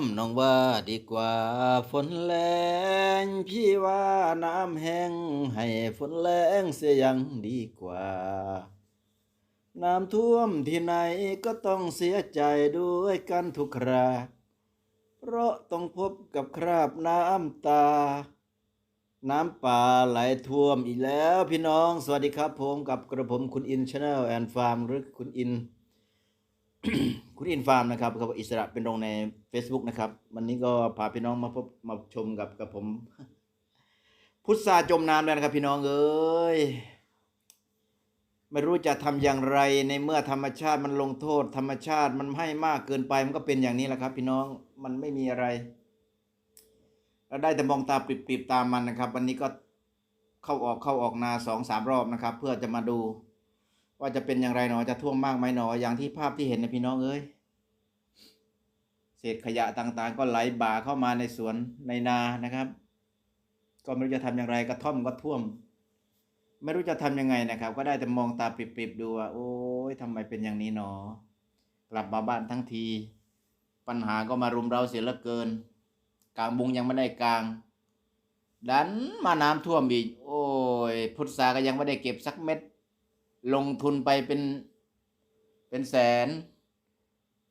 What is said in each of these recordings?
มน้องว่าดีกว่าฝนแรงพี่ว่าน้ำแห้งให้ฝนแรงเสียยังดีกว่า น้ำท่วมที่ไหนก็ต้องเสียใจด้วยกันทุกครา เพราะต้องพบกับคราบน้ำตา น้ำป่าไหลท่วมอีกแล้วพี่น้องสวัสดีครับผมกับกระผมคุณอินชาแนลแอนฟาร์มหรือคุณอิน คุณอินฟาร์มนะครับกับอิสระเป็นรงใน Facebook นะครับ วันนี้ก็พาพี่น้องมาพบมาชมกับกับผม พุทธาจมน้ำแล้วนะครับ พี่น้องเอ้ยไม่รู้จะทำอย่างไรในเมื่อธรรมชาติมันลงโทษ ธรรมชาติมันให้มากเกินไปมันก็เป็นอย่างนี้แหละครับ พี่น้องมันไม่มีอะไรเราได้แต่มองตาปริบๆตามมันนะครับ วันนี้ก็เข้าออกเข้าออกนาสองสามรอบนะครับ เพื่อจะมาดู ว่าจะเป็นอย่างไรหนอจะท่วมมากไหมหนออย่างที่ภาพที่เห็นนะพี่น้องเอ้ยเศษขยะต่างๆ ก็ไหลบ่าเข้ามาในสวนในนานะครับ ก็ไม่รู้จะทำอย่างไรกระท่อมก็ท่วม ไม่รู้จะทำยังไงนะครับ ก็ได้แต่มองตาปิบๆดูว่าโอ้ยทำไมเป็นอย่างนี้หนอ กลับมาบ้านทั้งที ปัญหาก็มารุมเราเสียเหลือเกิน กลางบุงยังไม่ได้กลางดันมาน้ำท่วมอีกโอ้ยพุทธาก็ยังไม่ได้เก็บสักเม็ด ลงทุนไปเป็นเป็นแสน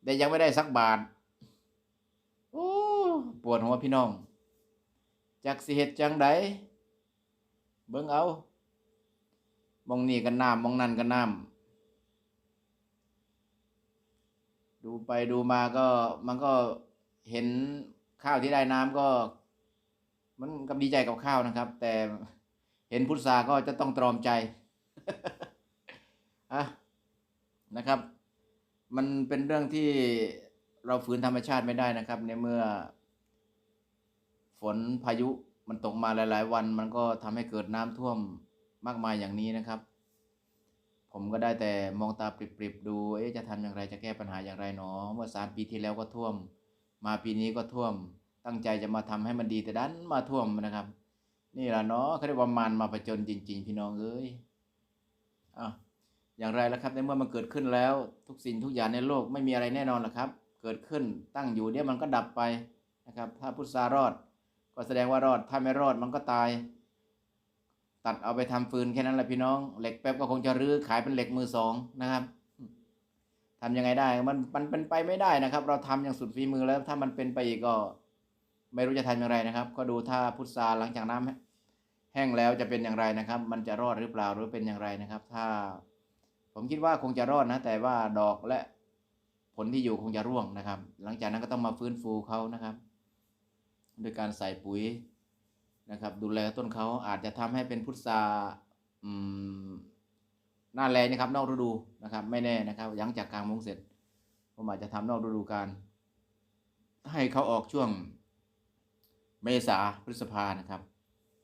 แต่ยังไม่ได้สักบาท โอ้ปวดหัวพี่น้อง จากสิเหตุจังใดเบิ่งเอามองนี่ก็น้ำมองนั่นก็น้ำดูไปดูมาก็มันก็เห็นข้าวที่ได้น้ำก็ มันก็ดีใจกับข้าวนะครับ แต่เห็นพุทราก็จะต้องตรอมใจ อะนะครับ มันเป็นเรื่องที่เราฝืนธรรมชาติไม่ได้นะครับ ในเมื่อ ฝนพายุมันตกมาหลาย ๆ วัน มันก็ทำให้เกิดน้ำท่วมมากมายอย่างนี้นะครับ ผมก็ได้แต่มองตาปริบๆดูเอ๊ะจะทำอย่างไรจะแก้ปัญหาอย่างไรหนอเมื่อสามปีที่แล้วก็ท่วม มาปีนี้ก็ท่วม ตั้งใจจะมาทำให้มันดีแต่ดันมาท่วมนะครับ นี่แหละเนาะเขาเรียกว่ามันมาประจนจริง ๆ พี่น้องเอ้ยอะ อย่างไรล่ะครับในเมื่อมันเกิดขึ้นแล้ว ทุกสิ่งทุกอย่างในโลกไม่มีอะไรแน่นอนหรอกครับ เกิดขึ้นตั้งอยู่เดี๋ยวมันก็ดับไปนะครับ ถ้าพุทธารอด ก็แสดงว่ารอดถ้าไม่รอดมันก็ตาย ตัดเอาไปทำฟืนแค่นั้นแหละพี่น้อง เหล็กแป๊บก็คงจะรื้อขายเป็นเหล็กมือสองนะครับทำยังไงได้มันมันเป็นไปไม่ได้นะครับ เราทำอย่างสุดฝีมือแล้ว ถ้ามันเป็นไปอีกก็ ไม่รู้จะทำอย่างไรนะครับ ก็ดูถ้าพุทราหลังจากน้ำแห้งแล้วจะเป็นอย่างไรนะครับ มันจะรอดหรือเปล่าหรือเป็นอย่างไรนะครับ ถ้า ผมคิดว่าคงจะรอดนะ แต่ว่าดอกและผลที่อยู่คงจะร่วงนะครับ หลังจากนั้นก็ต้องมาฟื้นฟูเขานะครับ โดยการใส่ปุ๋ยนะครับ ดูแลต้นเขาอาจจะทำให้เป็นพุทราอืมหน้าแรงนะครับ นอกฤดูนะครับ ไม่แน่นะครับหลังจากกลางมุงเสร็จผมอาจจะทำนอกฤดูกาลให้เขาออกช่วงเมษาพฤษภานะครับ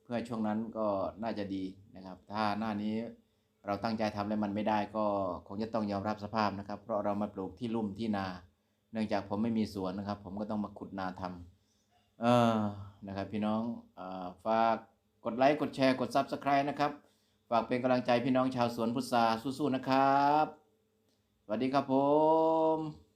เพื่อช่วงนั้นก็น่าจะดีนะครับ ถ้าหน้านี้ เราตั้งใจทำแล้วมันไม่ได้ก็คงจะต้องยอมรับสภาพนะครับ เพราะเรามาปลูกที่ลุ่มที่นา เนื่องจากผมไม่มีสวนนะครับ ผมก็ต้องมาขุดนาทำเออนะครับ พี่น้องอฝากกดไลค์กดแชร์กดซับสไคร b e นะครับฝากเป็นกำลังใจพี่น้องชาวสวนพุทราสู้ๆนะครับ สวัสดีครับผม